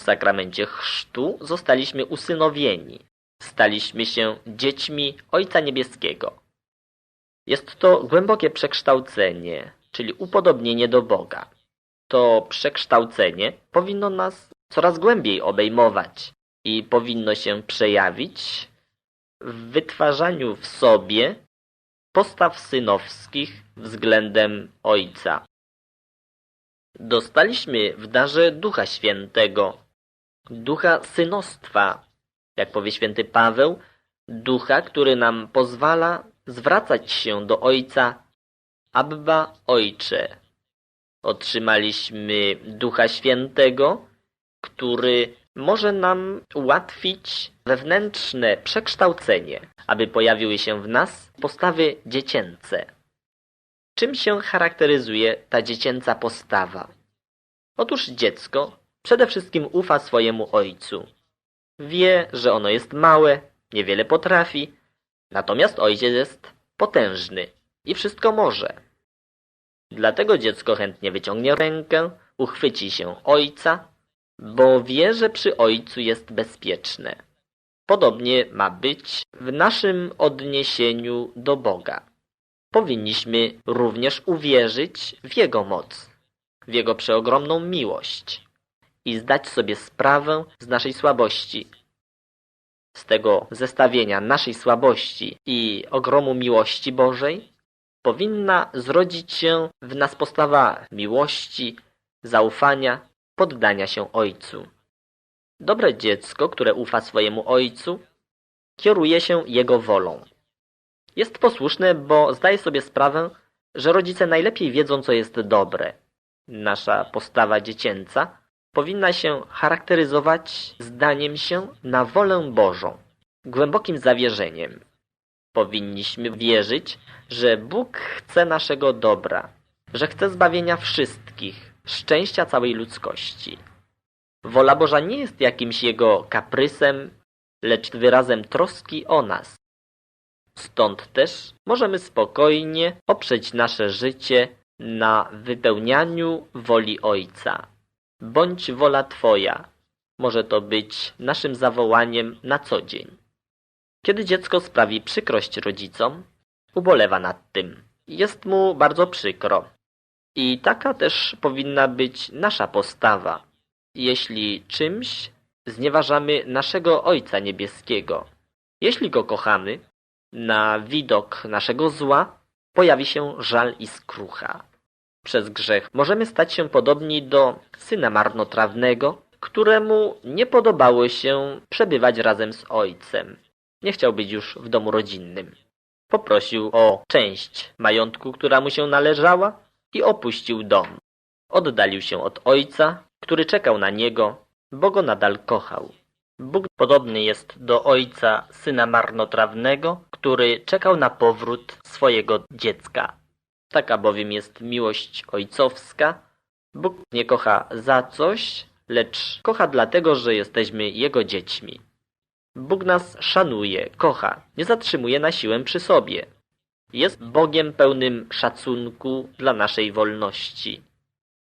W sakramencie chrztu zostaliśmy usynowieni. Staliśmy się dziećmi Ojca Niebieskiego. Jest to głębokie przekształcenie, czyli upodobnienie do Boga. To przekształcenie powinno nas coraz głębiej obejmować i powinno się przejawić w wytwarzaniu w sobie postaw synowskich względem Ojca. Dostaliśmy w darze Ducha Świętego, ducha synostwa, jak powie święty Paweł, ducha, który nam pozwala zwracać się do Ojca, Abba Ojcze. Otrzymaliśmy Ducha Świętego, który może nam ułatwić wewnętrzne przekształcenie, aby pojawiły się w nas postawy dziecięce. Czym się charakteryzuje ta dziecięca postawa? Otóż dziecko przede wszystkim ufa swojemu ojcu. Wie, że ono jest małe, niewiele potrafi, natomiast ojciec jest potężny i wszystko może. Dlatego dziecko chętnie wyciągnie rękę, uchwyci się ojca, bo wie, że przy ojcu jest bezpieczne. Podobnie ma być w naszym odniesieniu do Boga. Powinniśmy również uwierzyć w Jego moc, w Jego przeogromną miłość i zdać sobie sprawę z naszej słabości. Z tego zestawienia naszej słabości i ogromu miłości Bożej powinna zrodzić się w nas postawa miłości, zaufania, poddania się Ojcu. Dobre dziecko, które ufa swojemu Ojcu, kieruje się Jego wolą. Jest posłuszne, bo zdaje sobie sprawę, że rodzice najlepiej wiedzą, co jest dobre. Nasza postawa dziecięca powinna się charakteryzować zdaniem się na wolę Bożą, głębokim zawierzeniem. Powinniśmy wierzyć, że Bóg chce naszego dobra, że chce zbawienia wszystkich, szczęścia całej ludzkości. Wola Boża nie jest jakimś Jego kaprysem, lecz wyrazem troski o nas. Stąd też możemy spokojnie oprzeć nasze życie na wypełnianiu woli Ojca. Bądź wola Twoja. Może to być naszym zawołaniem na co dzień. Kiedy dziecko sprawi przykrość rodzicom, ubolewa nad tym. Jest mu bardzo przykro. I taka też powinna być nasza postawa. Jeśli czymś znieważamy naszego Ojca Niebieskiego, jeśli Go kochamy, na widok naszego zła pojawi się żal i skrucha. Przez grzech możemy stać się podobni do syna marnotrawnego, któremu nie podobało się przebywać razem z ojcem. Nie chciał być już w domu rodzinnym. Poprosił o część majątku, która mu się należała i opuścił dom. Oddalił się od ojca, który czekał na niego, bo go nadal kochał. Bóg podobny jest do ojca syna marnotrawnego, który czekał na powrót swojego dziecka. Taka bowiem jest miłość ojcowska. Bóg nie kocha za coś, lecz kocha dlatego, że jesteśmy Jego dziećmi. Bóg nas szanuje, kocha, nie zatrzymuje na siłę przy sobie. Jest Bogiem pełnym szacunku dla naszej wolności.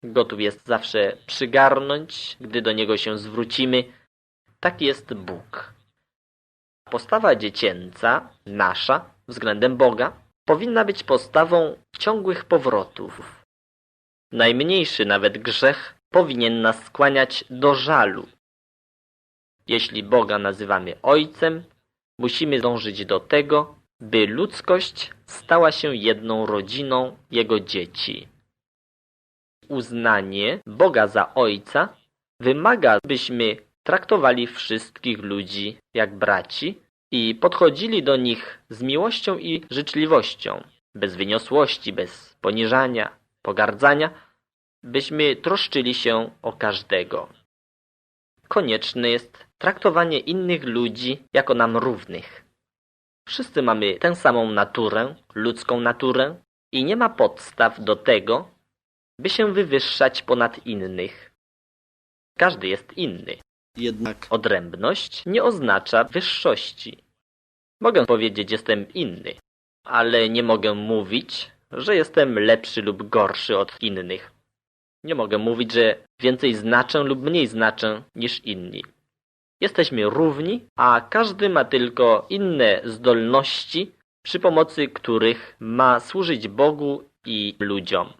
Gotów jest zawsze przygarnąć, gdy do Niego się zwrócimy. Tak jest Bóg. Postawa dziecięca, nasza, względem Boga, powinna być postawą ciągłych powrotów. Najmniejszy nawet grzech powinien nas skłaniać do żalu. Jeśli Boga nazywamy Ojcem, musimy dążyć do tego, by ludzkość stała się jedną rodziną Jego dzieci. Uznanie Boga za Ojca wymaga, byśmy traktowali wszystkich ludzi jak braci i podchodzili do nich z miłością i życzliwością, bez wyniosłości, bez poniżania, pogardzania, byśmy troszczyli się o każdego. Konieczne jest traktowanie innych ludzi jako nam równych. Wszyscy mamy tę samą naturę, ludzką naturę i nie ma podstaw do tego, by się wywyższać ponad innych. Każdy jest inny. Jednak Odrębność nie oznacza wyższości. Mogę powiedzieć, jestem inny, ale nie mogę mówić, że jestem lepszy lub gorszy od innych. Nie mogę mówić, że więcej znaczę lub mniej znaczę niż inni. Jesteśmy równi, a każdy ma tylko inne zdolności, przy pomocy których ma służyć Bogu i ludziom.